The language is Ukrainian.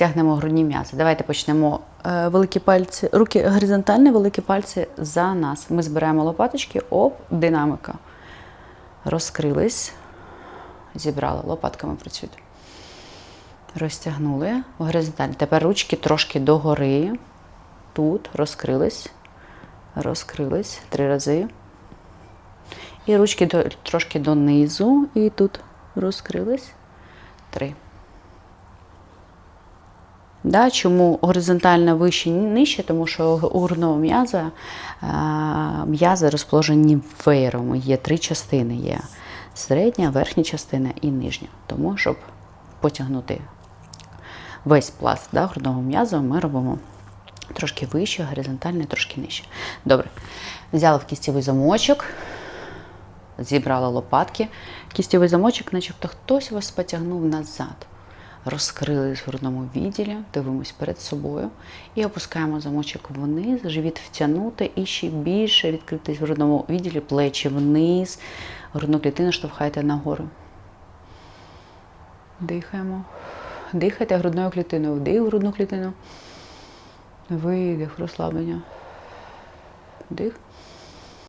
Тягнемо грудні м'язи. Давайте почнемо. Е, Великі пальці, руки горизонтальні, великі пальці за нас. Ми збираємо лопаточки, оп, динамика. Розкрились, зібрали, лопатками працюйте. Розтягнули горизонтально. Тепер ручки трошки догори. Тут розкрились, розкрились три рази. І ручки трошки донизу. І тут розкрились. Три. Да, чому горизонтально вище, нижче? Тому що у грудного м'яза м'язи розположені веєром. Є три частини: є середня, верхня частина і нижня. Тому, щоб потягнути весь пласт да, грудного м'яза, ми робимо трошки вище, горизонтально, трошки нижче. Добре. Взяла в кістєвий замочок, зібрала лопатки. Кістєвий замочок, начебто хтось вас потягнув назад. Розкрились в грудному відділі, дивимось перед собою і опускаємо замочок вниз, живіт втягнути і ще більше відкритись в грудному відділі, плечі вниз, грудну клітину штовхайте нагору. Дихаємо. Дихайте грудною клітиною. Вдих грудну клітину. Видих, розслаблення. Вдих.